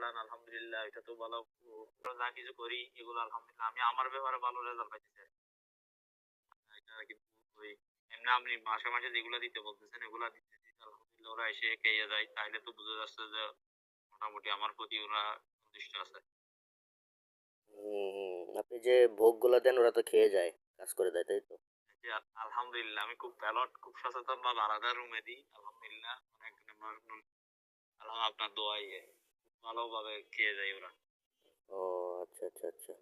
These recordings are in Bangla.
চালান আলহামদুলিল্লাহ এটা তো ভালো। যা কিছু করি এগুলো আলহামদুলিল্লাহ। আমি আমার ব্যাপারে ভালো রেজাল্ট পাইতেছি এটা কিন্তু ওই এমনি আপনি মাসে মাসে যেগুলো দিতে বলতেছেন এগুলা দিতেছি আলহামদুলিল্লাহ ওরা এসে খেয়ে যায়। তাইলে তো বোঝা যাচ্ছে যে মোটামুটি আমার প্রতি ওরা সন্তুষ্ট আছে। আপনি যে ভোগগুলো দেন ওরা তো খেয়ে যায় কাজ করে দেয় তাই তো? আলহামদুলিল্লাহ আমি খুব প্যালট খুব সচেতন বা আলাদা রুমে দিই আলহামদুলিল্লাহ অনেক আলহাম আপনার দোয়াই ভালোভাবে খেয়ে যায় ওরা। ও আচ্ছা আচ্ছা আচ্ছা।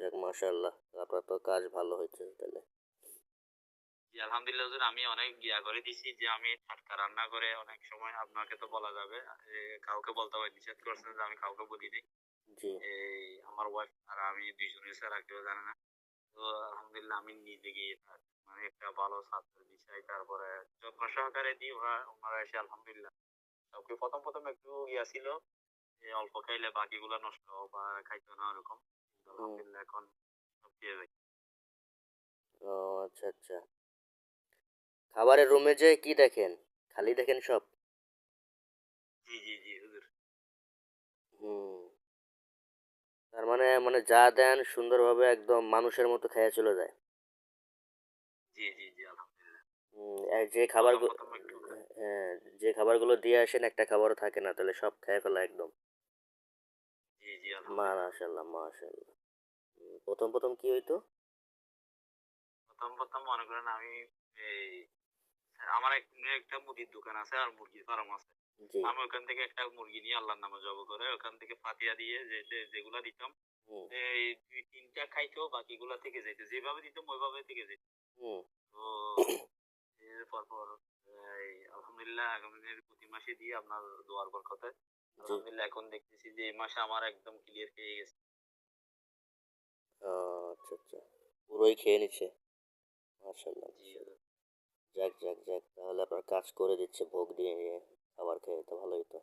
যাক মাশাআল্লাহ। আপনার তো কাজ ভালো হয়েছে তাহলে। জি আলহামদুলিল্লাহ হুজুর আমি অনেক গিয়া করে দিছি যে আমি টাটকা রান্না করে অনেক সময় আপনাকে তো বলা যাবে কাউকে বলতে হবে নিষেধ করছেন যে আমি কাউকে বলিনি জি। এই আমার ওয়াইফ আর আমি দুইজনে ছাড়া কেউ জানে না। তো আলহামদুলিল্লাহ আমি নিজে গিয়ে মানে একটা ভালো ছাত্র দিছাই তারপরে যত্ন সহকারে দিই ওরা ওনারা এসে আলহামদুলিল্লাহ। সবকে প্রথম প্রথম একটু ইয়া ছিল অল্প খাইলে বাকিগুলো নষ্ট বা খাইতো না ওরকম এখন ও আচ্ছা আচ্ছা। খাবারের রুমে যে কি দেখেন? খালি দেখেন সব? জি জি জি হুজুর। হুম। তার মানে মানে যা দেন সুন্দরভাবে একদম মানুষের মতো খেয়ে চলে যায়। জি জি জি আলহামদুলিল্লাহ। যে খাবারগুলো হ্যাঁ যে খাবারগুলো দিয়ে আসেন একটা খাবারও থাকে না তাহলে সব খেয়ে ফেলা একদম। জি জি আলহামদুলিল্লাহ মাশাল্লাহ মাশাল্লাহ প্রথম প্রথম কি হইতো? প্রথম প্রথম মনে করেন আমি এই আমার একটা মুদির দোকান আছে আর মুরগির ফার্ম আছে। আমি ওখান থেকে একটা মুরগি নিয়ে আল্লাহর নামে জব করে ওখান থেকে ফাতিয়া দিয়ে যে যেগুলা দিতাম এই দুই তিনটা খাইতো বাকিগুলা থেকে যেত যেভাবে দিতাম ওইভাবে থেকে যেত তো এরপর পর আলহামদুলিল্লাহ আগামী দিনের প্রতি মাসে দিয়ে আপনার দোয়ার বরকতে আলহামদুলিল্লাহ এখন দেখতেছি যে এই মাসে আমার একদম ক্লিয়ার পেয়ে গেছে। আচ্ছা আচ্ছা। পুরোই খেয়ে নিচ্ছে। যাক যাক যাক তাহলে আপনার কাজ করে দিচ্ছে ভোগ দিয়ে খাবার খেয়ে তো ভালোই তো।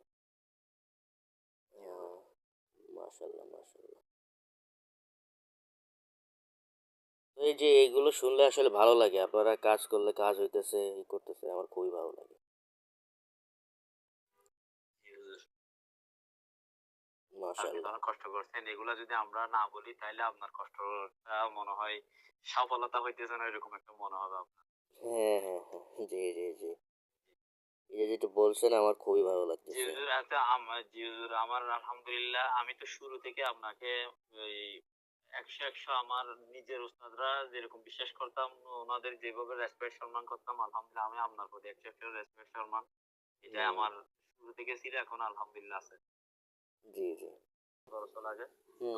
এই যে এইগুলো শুনলে আসলে ভালো লাগে। আপনারা কাজ করলে কাজ হইতেছে ই করতেছে আমার খুবই ভালো লাগে। আপনি যখন কষ্ট করছেন এগুলা যদি আমরা না বলি তাহলে আপনার কষ্টটা মনে হয় সফলতা হইতেছে না এরকম একটা মনে হবে আপনার। হ্যাঁ হ্যাঁ হ্যাঁ। জি জি জি। এই যেটা বলছেন আমার খুবই ভালো জি লাগতেছে আচ্ছা আমার জি আমার আলহামদুলিল্লাহ আমি তো শুরু থেকে আপনাকে একশো একশো আমার নিজের উস্তাদরা যেরকম বিশ্বাস করতাম ওনাদের যেভাবে রেসপেক্ট সম্মান করতাম আলহামদুলিল্লাহ আমি আপনার প্রতি একশো একশো রেসপেক্ট সম্মান। আমার শুরু থেকে ছিল এখন আলহামদুলিল্লাহ আছে। জি জি। বছর লাগে। তো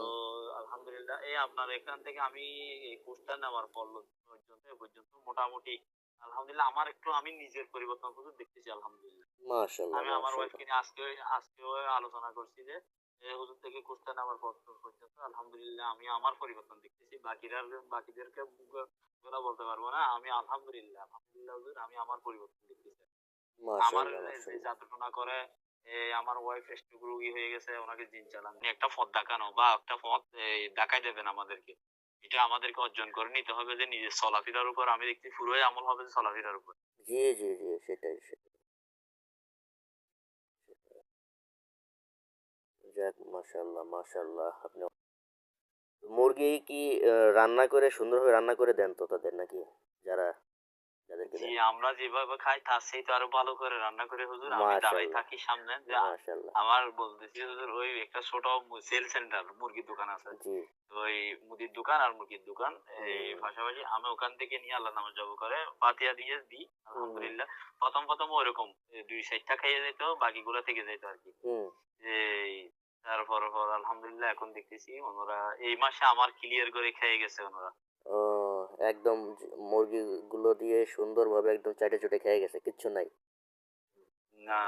আলহামদুলিল্লাহ এই আপনার এখান থেকে আমি এই কোর্সটা নেওয়ার পর পর্যন্ত পর্যন্ত মোটামুটি আলহামদুলিল্লাহ আমার একটু আমি নিজের পরিবর্তন কিন্তু দেখতেছি আলহামদুলিল্লাহ। আমি আমার ওয়াইফকে নিয়ে আজকে আজকেও আলোচনা করছি যে হুজুর থেকে কোর্সটা নেওয়ার পর পর্যন্ত আলহামদুলিল্লাহ আমি আমার পরিবর্তন দেখতেছি। বাকিরা বাকিদেরকে ওরা বলতে পারব না আমি আলহামদুলিল্লাহ আলহামদুলিল্লাহ হুজুর আমি আমার পরিবর্তন দেখতেছি। আমার যাতনা করে আমার ওয়াইফ স্ট্রোক রোগী হয়ে গেছে, ওনাকে জিন চালান। একটা পথ দেখানো বা একটা পথ দেখাই দেবেন আমাদেরকে। এটা আমাদেরকে অর্জন করে নিতে হবে যে নিজের চলাফেরার উপর, আমি দেখছি পুরোই আমল হবে যে চলাফেরার উপর। জি জি জি, সেটাই সেটাই। যাক মাশাল্লাহ মাশাল্লাহ আপনি মুরগি কি রান্না করে, সুন্দরভাবে রান্না করে দেন তো তাদের নাকি? যারা যাদেরকে জি আমরা যেভাবে খাই তার সেই তো আরও ভালো করে রান্না করে হুজুর আমি দাঁড়াই থাকি সামনে আমার বলতেছি হুজুর ওই একটা ছোট সেল সেন্টার মুরগির দোকান আছে। ওই মুদির দোকান আর মুরগির দোকান এই পাশাপাশি আমি ওখান থেকে নিয়ে আল্লাহ নামে জব করে পাতিয়া দিয়ে দিই আলহামদুলিল্লাহ। প্রথম প্রথম ওরকম দুই সাইডটা খাইয়ে যেত বাকিগুলো থেকে যেত আর কি। এই তারপর পর আলহামদুলিল্লাহ এখন দেখতেছি ওনারা এই মাসে আমার ক্লিয়ার করে খেয়ে গেছে ওনারা। একদম মুরগিগুলো দিয়ে সুন্দরভাবে একদম চাটে চুটে খেয়ে গেছে কিচ্ছু নাই। না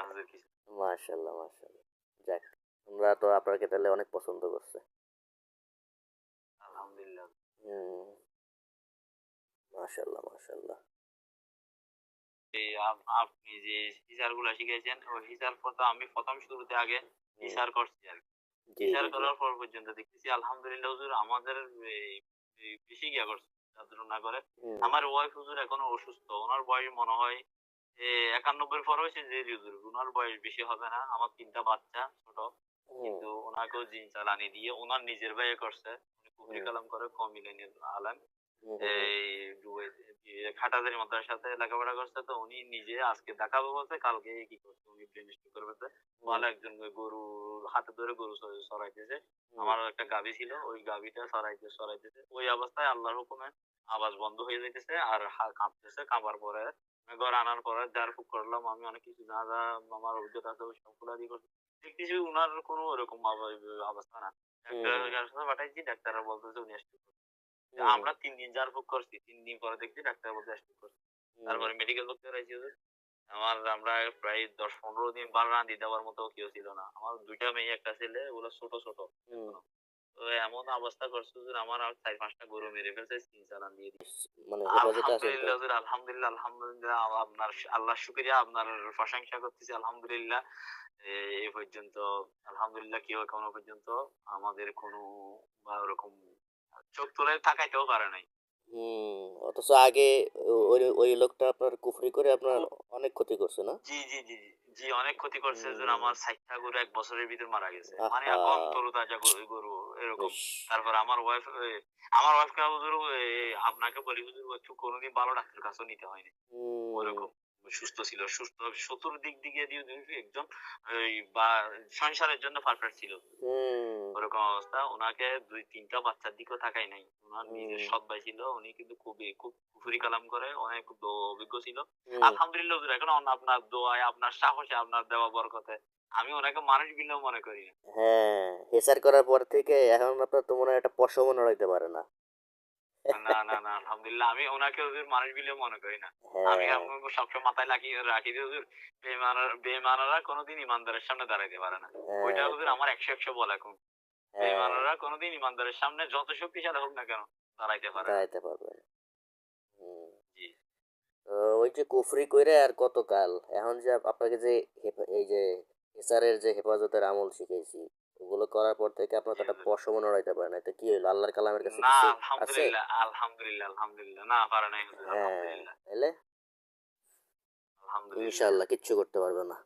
মাশাল্লাহ মাশাল্লাহ। যাক তো আপনাকে তাহলে অনেক পছন্দ করছে। আলহামদুলিল্লাহ। হুম মাশাল্লাহ মাশাল্লাহ। আপনি যে হিসারগুলা শিখেছেন ওই হিসার তো আমি প্রথম শুরুতে আগে হিসার করছি আর কি। হিসার। করার পর পর্যন্ত দেখতেছি আলহামদুলিল্লাহ হুজুর আমাদের বেশি গিয়া করছে। যাত্রা করে আমার ওয়াইফ হুজুর এখনও অসুস্থ। ওনার বয়স মনে হয় একানব্বই পর হয়েছে যে হুজুর। ওনার বয়স বেশি হবে না আমার তিনটা বাচ্চা ছোট। কিন্তু ওনাকেও জিন চালানি দিয়ে ওনার নিজের ভাইয়ে করছে। উনি কালাম করে কমিলেনি আলেম। এই খাটাদের সাথে লেখাপড়া করছে তো উনি নিজে আজকে দেখাবো বলতে কালকে কি করছে উনি স্ট্রোক করবে ভালো একজন গরু হাতে ধরে গরু চড়াইতেছে হুম, একটা গাভী ছিল ওই গাভীটা সরাইতে সরাইতেছে। ওই অবস্থায় আল্লাহর হুকুমে আওয়াজ বন্ধ হয়ে যাইতেছে আর কাঁপতেছে কাঁপার পরে ঘর আনার পরে যার ফুক করলাম আমি অনেক কিছু না যা আমার অভিজ্ঞতা আছে ওই সবগুলো দিয়ে করছি। দেখতেছি উনার কোনো ওরকম অবস্থা না। ডাক্তারের কাছে পাঠাইছি ডাক্তাররা বলতেছে উনি আমরা তিন দিন যার ফুক করছি তিন দিন পরে দেখছি ডাক্তার বলতে স্ট্রোক করছে তারপরে মেডিকেল করতে রয়েছে আমার আমরা প্রায় দশ পনেরো দিন বার রান্ধি দেওয়ার মতো কেউ ছিল না। আমার দুইটা মেয়ে একটা ছেলে ওগুলো ছোট ছোট। তো এমন অবস্থা করছে যে আমার আর চার পাঁচটা গরু মেরে ফেলছে তিন চালান দিয়ে দিয়েছে। মানে আলহামদুলিল্লাহ হুজুর, আলহামদুলিল্লাহ আলহামদুলিল্লাহ আপনার আল্লাহ শুক্রিয়া আপনার প্রশংসা করতেছি আলহামদুলিল্লাহ। এই পর্যন্ত আলহামদুলিল্লাহ কেউ এখনও পর্যন্ত আমাদের কোনো বা ওরকম চোখ তুলে তাকাইতেও পারে নাই। হুম অথচ আগে ওই ওই লোকটা আপনার কুফরি করে আপনার অনেক ক্ষতি করছে না? জি জি জি। জি অনেক ক্ষতি করছে যে আমার ষাটটা গরু এক বছরের ভিতর মারা গেছে। মানে এখন তরুতাজা গরু গরু এরকম। তারপর আমার ওয়াইফ আমার ওয়াইফ কে হুজুর আপনাকে বলি হুজুর একটু কোনোদিন ভালো ডাক্তার কাছে নিতে হয়নি। ওরকম। সুস্থ ছিল সুস্থ চতুর্দিক দিকে দিয়ে দিয়ে একজন ওই বা সংসারের জন্য পারফেক্ট ছিল। ওরকম অবস্থা। ওনাকে দুই তিনটা বাচ্চার দিকেও থাকাই নাই। ওনার নিজের। সৎ ভাই ছিল উনি কিন্তু খুবই খুব কুফুরি কালাম করে অনেক অভিজ্ঞ ছিল। আলহামদুলিল্লাহ এখন আপনার দোয়ায় আপনার সাহসে আপনার দেওয়া বরকতে। আমি ওনাকে মানুষ বিলেও মনে করি হ্যাঁ হেসার করার পর থেকে এখন আপনার তো মনে হয় একটা পশমও নড়াইতে পারে না। না না না আলহামদুলিল্লাহ। আমি ওনাকে হুজুর মানুষ মনে করি না। আমি হ্যাঁ আপনাকে সবসময় মাথায় লাগিয়ে রাখি দিই হুজুর বেমানার বেমানারা কোনোদিন ইমানদারের সামনে দাঁড়াইতে পারে না। ওইটা হুজুর আমার একশো একশো বলা এখন। হ্যাঁ। বেমানারা কোনোদিন ইমানদারের সামনে যত শক্তিশালী হোক না কেন দাঁড়াইতে পারে দাঁড়াইতে তো ওই যে কুফরি কইরে আর কত কাল এখন যে আপনাকে যে এই যে হেসারের যে হেফাজতের আমল শিখেছি ওগুলো করার পর থেকে আপনার তো একটা পশম নড়াইতে পারে না তো কি হইল? আল্লাহর কালামের কাছে না আলহামদুলিল্লাহ আলহামদুলিল্লাহ আলহামদুলিল্লাহ। না পারে নাই হ্যাঁ আলহামদুলিল্লাহ। তাহলে আলহামদুলিল্লাহ। ইনশাআল্লাহ কিচ্ছু করতে পারবে না।